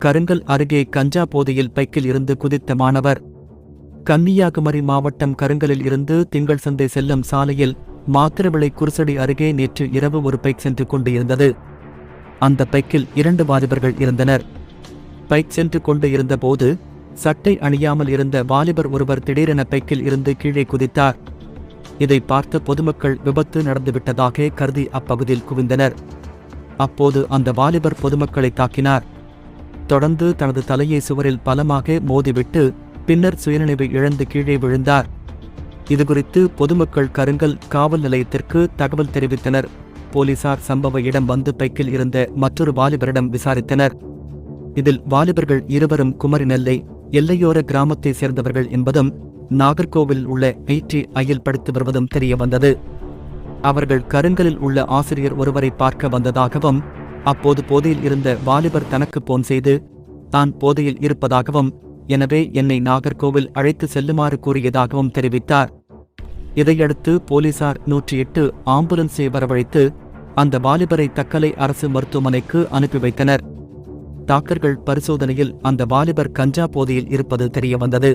கருங்கல் அருகே கஞ்சா போதையில் பைக்கில் இருந்து குதித்த மாணவர். கன்னியாகுமரி மாவட்டம் கருங்கலில் இருந்து திங்கள் சந்தை செல்லும் சாலையில் மாத்திரவிளை குருசடி அருகே நேற்று இரவு ஒரு பைக் சென்று கொண்டு இருந்தது அந்த பைக்கில் இரண்டு வாலிபர்கள் இருந்தனர். பைக் சென்று கொண்டு இருந்தபோது சட்டை அணியாமல் இருந்த வாலிபர் ஒருவர் திடீரென பைக்கில் இருந்து கீழே குதித்தார். இதை பார்த்த பொதுமக்கள் விபத்து நடந்துவிட்டதாக கருதி அப்பகுதியில் குவிந்தனர். அப்போது அந்த வாலிபர் பொதுமக்களை தாக்கினார். தொடர்ந்து தனது தலையை சுவரில் பலமாக மோதிவிட்டு பின்னர் சுயநினைவை இழந்து கீழே விழுந்தார். இதுகுறித்து பொதுமக்கள் கருங்கல் காவல் நிலையத்திற்கு தகவல் தெரிவித்தனர். போலீசார் சம்பவ இடம் வந்து பைக்கில் இருந்த மற்றொரு வாலிபரிடம் விசாரித்தனர். இதில் வாலிபர்கள் இருவரும் குமரி நெல்லை எல்லையோர கிராமத்தை சேர்ந்தவர்கள் என்பதும் நாகர்கோவில் உள்ள ஐடி ஐயில் படித்து வருவதும் தெரிய வந்தது. அவர்கள் கருங்கலில் உள்ள ஆசிரியர் ஒருவரை பார்க்க வந்ததாகவும் அப்போது போதையில் இருந்த வாலிபர் தனக்கு போன் செய்து தான் போதையில் இருப்பதாகவும் எனவே என்னை நாகர்கோவில் அழைத்து செல்லுமாறு கூறியதாகவும் தெரிவித்தார். இதையடுத்து போலீசார் நூற்றி எட்டு ஆம்புலன்ஸை வரவழைத்து அந்த வாலிபரை தக்கலை அரசு மருத்துவமனைக்கு அனுப்பி வைத்தனர். டாக்டர்கள் பரிசோதனையில் அந்த வாலிபர் கஞ்சா போதையில் இருப்பது தெரியவந்தது.